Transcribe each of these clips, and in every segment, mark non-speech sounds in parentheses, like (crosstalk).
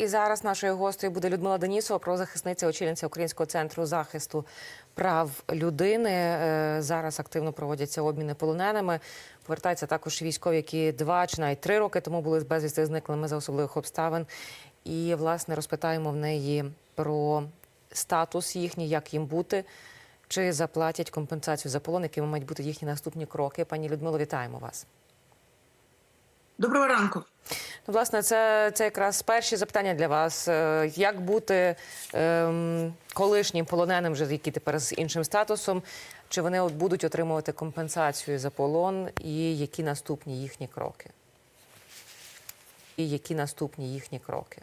І зараз нашою гостею буде Людмила Денісова, правозахисниця, очільниця Українського центру захисту прав людини. Е, Зараз активно проводяться обміни полоненими. Повертаються також військові, які два чи навіть три роки тому були безвісти зниклими за особливих обставин. І власне розпитаємо в неї про статус їхній, як їм бути, чи заплатять компенсацію за полон, якими мають бути їхні наступні кроки. Пані Людмило, вітаємо вас. Доброго ранку. Ну, власне, це, це якраз перші запитання для вас. Е, Як бути ем, колишнім полоненим, вже які тепер з іншим статусом? Чи вони от будуть отримувати компенсацію за полон, і які наступні їхні кроки? І які наступні їхні кроки?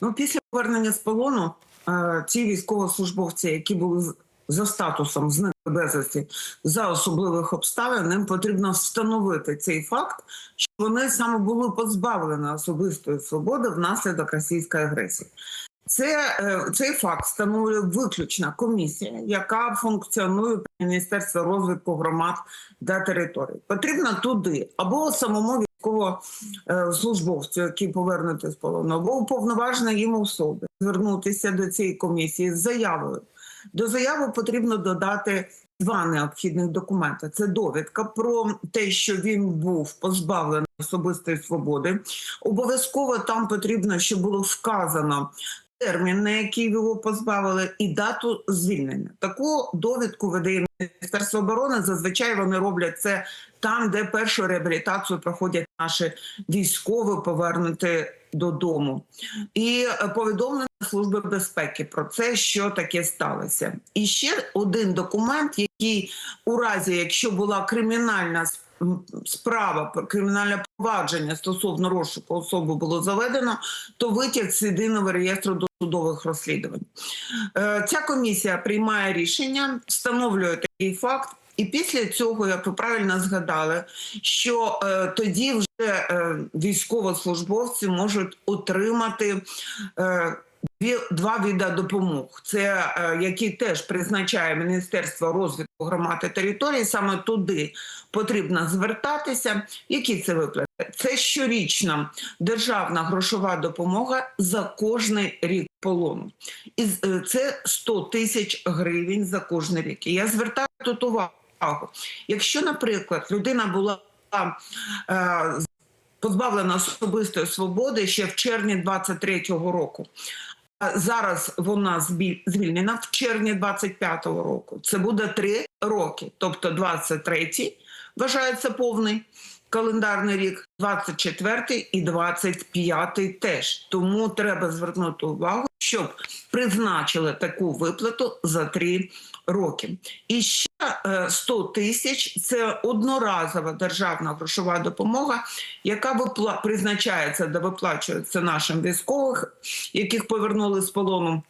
Ну, після повернення з полону е, ці військовослужбовці, які були за статусом зникли безвісти за особливих обставин, їм потрібно встановити цей факт, що вони саме були позбавлені особистої свободи внаслідок російської агресії. Це е, цей факт встановлює виключна комісія, яка функціонує при Міністерстві розвитку громад та територій. Потрібно туди або самому військовослужбовцю, який повернути з полону, або уповноважена їм особи, звернутися до цієї комісії з заявою. До заяви потрібно додати два необхідних документи: це довідка про те, що він був позбавлений особистої свободи. Обов'язково там потрібно, щоб було вказано термін, на який його позбавили, і дату звільнення. Таку довідку видає Міністерство оборони. Зазвичай вони роблять це там, де першу реабілітацію проходять наші військові повернути додому. І е, повідомлення Служби безпеки про це, що таке сталося. І ще один документ, який у разі, якщо була кримінальна справа кримінальне провадження стосовно розшуку особи було заведено, то витяг з єдиного реєстру досудових розслідувань. Е, Ця комісія приймає рішення, встановлює такий факт. І після цього, як ви правильно згадали, що е, тоді вже е, військовослужбовці можуть отримати е, два види допомог. Це е, які теж призначає Міністерство розвитку громад і територій. Саме туди потрібно звертатися. Які це виплати? Це щорічна державна грошова допомога за кожний рік полону. І е, це 100 тисяч гривень за кожний рік. І я звертаю тут увагу. Якщо, наприклад, людина була е, позбавлена особистої свободи ще в червні 23-го року. Зараз вона звільнена в червні 25-го року. Це буде три роки, тобто 23-й вважається повний календарний рік, 24-й і 25-й теж. Тому треба звернути увагу, щоб призначили таку виплату за три роки. І ще е, 100 тисяч це одноразова державна грошова допомога, яка випла... призначається де виплачується нашим військовим, яких повернули з полону.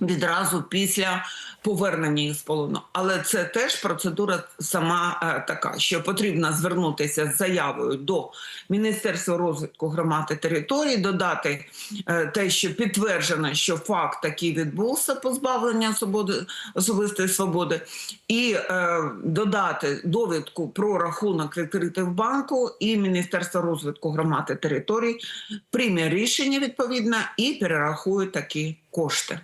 Відразу після повернення їх з полону, але це теж процедура сама е, така, що потрібно звернутися з заявою до Міністерства розвитку громад і територій, додати е, те, що підтверджено, що факт такий відбувся позбавлення свободи особистої свободи, і е, додати довідку про рахунок відкритий в банку, і Міністерство розвитку громад і територій прийме рішення відповідно і перерахує такі кошти.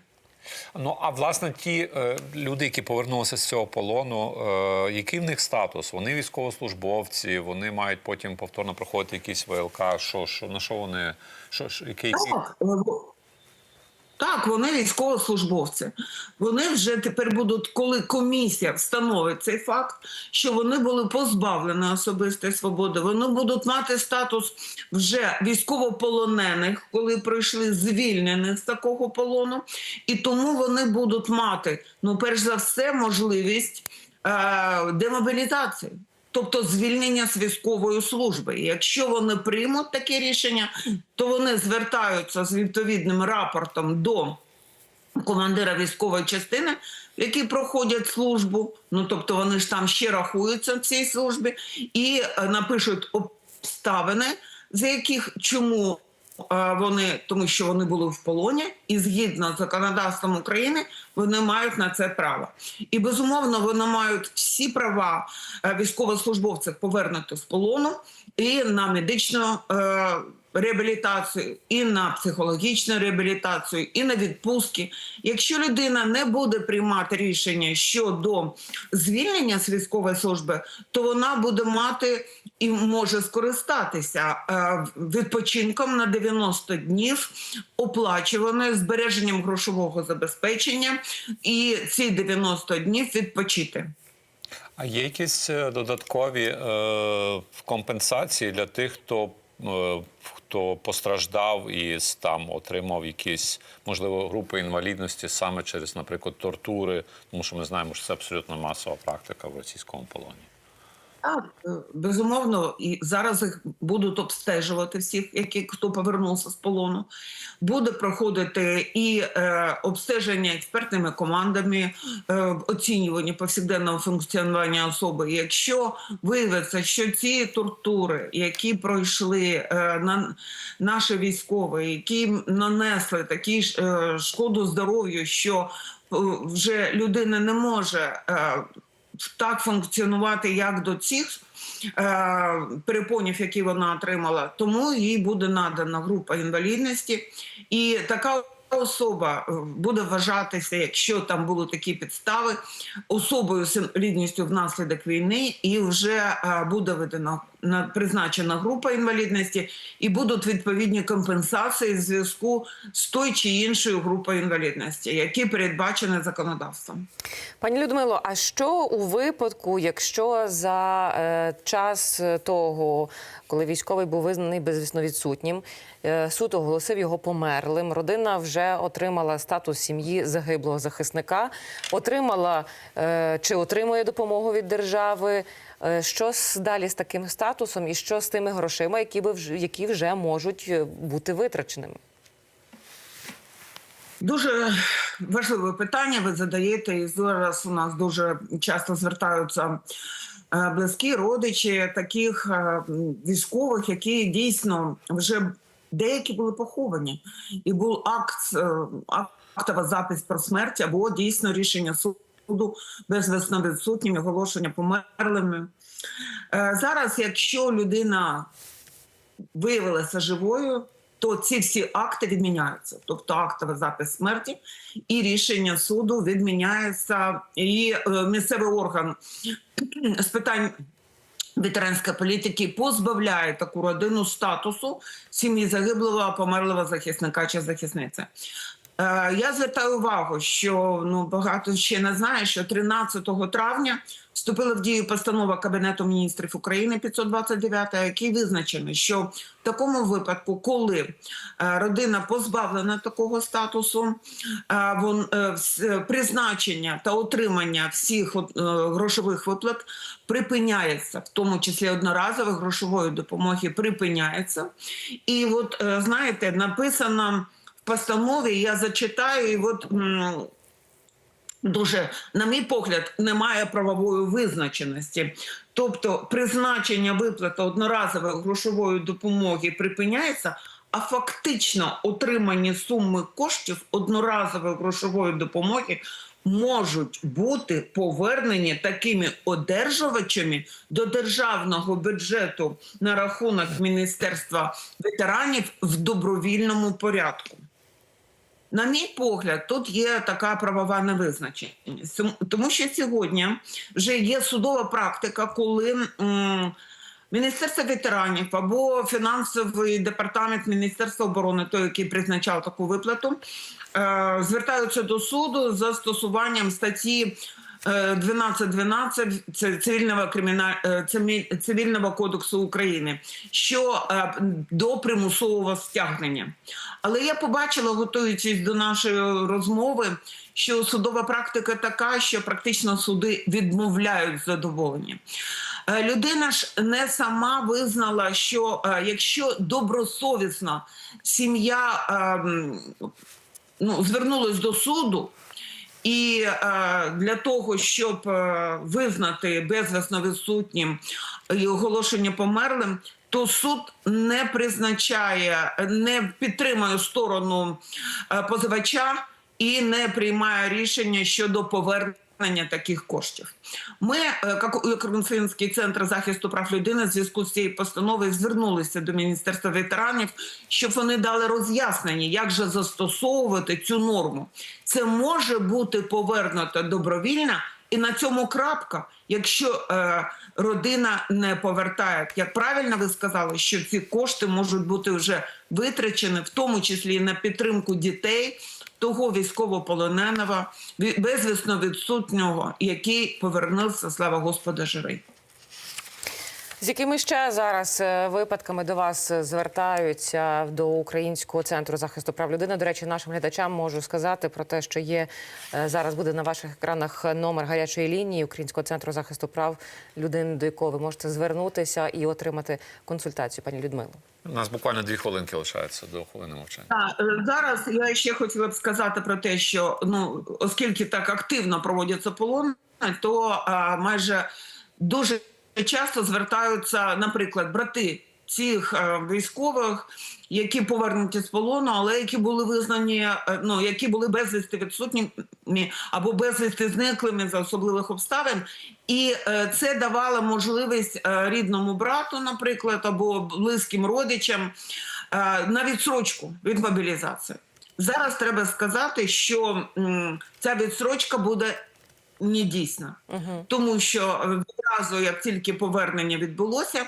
Ну а власне ті е, люди, які повернулися з цього полону, е, який в них статус? Вони військовослужбовці, вони мають потім повторно проходити якісь ВЛК. Що, що на що вони? Що, що який, який? Так, вони військовослужбовці. Вони вже тепер будуть, коли комісія встановить цей факт, що вони були позбавлені особистої свободи. Вони будуть мати статус вже військовополонених, коли пройшли звільнені з такого полону, і тому вони будуть мати, ну, перш за все, можливість е- демобілізації. Тобто звільнення з військової служби. Якщо вони приймуть таке рішення, то вони звертаються з відповідним рапортом до командира військової частини, які проходять службу. Ну тобто вони ж там ще рахуються в цій службі, і е, напишуть обставини, за яких чому. Вони тому, що вони були в полоні, і згідно з законодавством України, вони мають на це право. І безумовно вони мають всі права е, військовослужбовців повернути з полону і на медичну е, реабілітацію, і на психологічну реабілітацію, і на відпустки. Якщо людина не буде приймати рішення щодо звільнення з військової служби, то вона буде мати і може скористатися е, відпочинком на 90 днів, оплачуваною збереженням грошового забезпечення, і ці 90 днів відпочити. А є якісь е, додаткові е, компенсації для тих, хто, е, хто постраждав і там отримав якісь, можливо, групи інвалідності саме через, наприклад, тортури, тому що ми знаємо, що це абсолютно масова практика в російському полоні. Так, е, безумовно, і зараз їх будуть обстежувати всіх, які хто повернувся з полону. Буде проходити і е, обстеження експертними командами, е, оцінювання повсякденного функціонування особи. Якщо виявиться, що ці тортури, які пройшли е, на наші військові, які нанесли такі ж е, шкоду здоров'ю, що е, вже людина не може. Е, так функціонувати, як до цих е, перепонів, які вона отримала, тому їй буде надана група інвалідності, і така особа е, буде вважатися, якщо там були такі підстави, особою з інвалідністю внаслідок війни, і вже е, буде видана на призначена група інвалідності, і будуть відповідні компенсації в зв'язку з той чи іншою групою інвалідності, які передбачені законодавством. Пані Людмило, а що у випадку, якщо за е, час того, коли військовий був визнаний безвісно відсутнім, е, суд оголосив його померлим, родина вже отримала статус сім'ї загиблого захисника, отримала е, чи отримує допомогу від держави? Е, Що з- далі з таким статусом і що з тими грошима, які, би вже, які вже можуть е, бути витраченими? Дуже важливе питання ви задаєте. І зараз у нас дуже часто звертаються е, близькі родичі таких військових, які дійсно вже деякі були поховані, і був акт актова запис про смерть або дійсно рішення суду безвісно відсутнім, оголошення померлими. Е, Зараз, якщо людина виявилася живою, то ці всі акти відміняються. Тобто актовий запис смерті і рішення суду відміняється, і е, місцевий орган (clears throat) з питань. Ветеранської політики позбавляє таку родину статусу сім'ї загиблого, померлого захисника чи захисниці. Е, Я звертаю увагу, що ну багато ще не знає, що 13 травня вступила в дію постанова Кабінету міністрів України 529, який визначений, що в такому випадку, коли е, родина позбавлена такого статусу, е, вон призначення та отримання всіх грошових виплат припиняється, в тому числі одноразової грошової допомоги припиняється. І от знаєте, написано постанові, я зачитаю, і от. Дуже, на мій погляд, немає правової визначеності. Тобто призначення виплати одноразової грошової допомоги припиняється, а фактично отримані суми коштів одноразової грошової допомоги можуть бути повернені такими одержувачами до державного бюджету на рахунок Міністерства ветеранів в добровільному порядку. На мій погляд, тут є така правова невизначеність, Тому- що сьогодні вже є судова практика, коли Міністерство ветеранів або фінансовий департамент Міністерства оборони, той, який призначав таку виплату, е, звертаються до суду за стосуванням статті. Е, 12.12 це цивільного криміналь... е, цивільного кодексу України, що е, до примусового стягнення. Але я побачила, готуючись до нашої розмови, що судова практика така, що практично суди відмовляють задоволення. Е, Людина ж не сама визнала, що е, якщо добросовісна сім'я ем, ну, звернулась до суду. І е, для того, щоб е, визнати безвісно відсутнім і оголошення померлим, то суд не призначає, не підтримує сторону е, позивача і не приймає рішення щодо повернення таких коштів. Ми, е, як Український центр захисту прав людини, в зв'язку з цією постановою звернулися до Міністерства ветеранів, щоб вони дали роз'яснення, як же застосовувати цю норму. Це може бути повернуто добровільно, і на цьому крапка, якщо е, родина не повертає, як правильно ви сказали, що ці кошти можуть бути вже витрачені, в тому числі і на підтримку дітей. Того військовополоненого ві- безвісно відсутнього, який повернувся, слава Господа, живий. З якими ще зараз е, випадками до вас е, звертаються до Українського центру захисту прав людини? До речі, нашим глядачам можу сказати про те, що є е, зараз буде на ваших екранах номер гарячої лінії Українського центру захисту прав людини, до якого ви можете звернутися і отримати консультацію, пані Людмило. У нас буквально дві хвилинки лишається до хвилини мовчання. Так, зараз я ще хотіла б сказати про те, що ну оскільки так активно проводяться полони, то а, майже дуже часто звертаються, наприклад, брати цих е, військових, які повернуті з полону, але які були визнані, е, ну які були безвісти відсутніми або безвісти зниклими за особливих обставин, і е, це давало можливість рідному брату, наприклад, або близьким родичам на відсрочку від мобілізації. Зараз треба сказати, що ця відсрочка буде не угу. тому що відразу, як тільки повернення відбулося,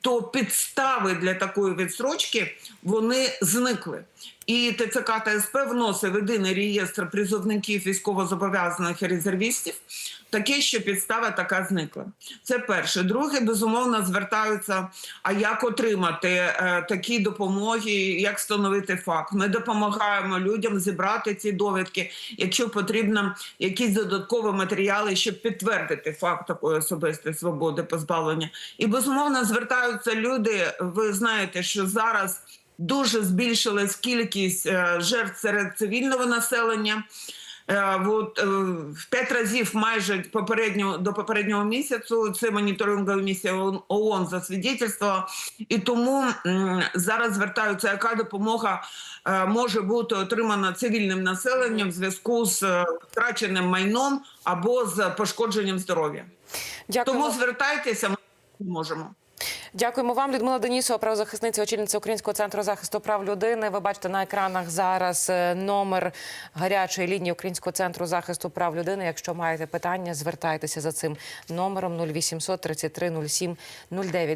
то підстави для такої відсрочки вони зникли. І ТЦК та СП вносить в єдиний реєстр призовників військовозобов'язаних і резервістів таке, що підстава така зникла. Це перше. Друге, безумовно, звертаються. А як отримати е, такі допомоги, як встановити факт? Ми допомагаємо людям зібрати ці довідки, якщо потрібно якісь додаткові матеріали, щоб підтвердити факт такої особистої свободи позбавлення. І безумовно звертаються люди. Ви знаєте, що зараз. Дуже збільшилась кількість е, жертв серед цивільного населення. Е, От, е, в п'ять разів майже попередньо, до попереднього місяцю це моніторингова місія ООН- ООН засвідчила. І тому зараз звертаються, яка допомога може бути отримана цивільним населенням в зв'язку з втраченим майном або з пошкодженням здоров'я. Тому звертайтеся, ми можемо. Дякуємо вам, Людмила Денісова, правозахисниця, очільниця Українського центру захисту прав людини. Ви бачите на екранах зараз е, номер гарячої лінії Українського центру захисту прав людини. Якщо маєте питання, звертайтеся за цим номером 0800 33 07 09.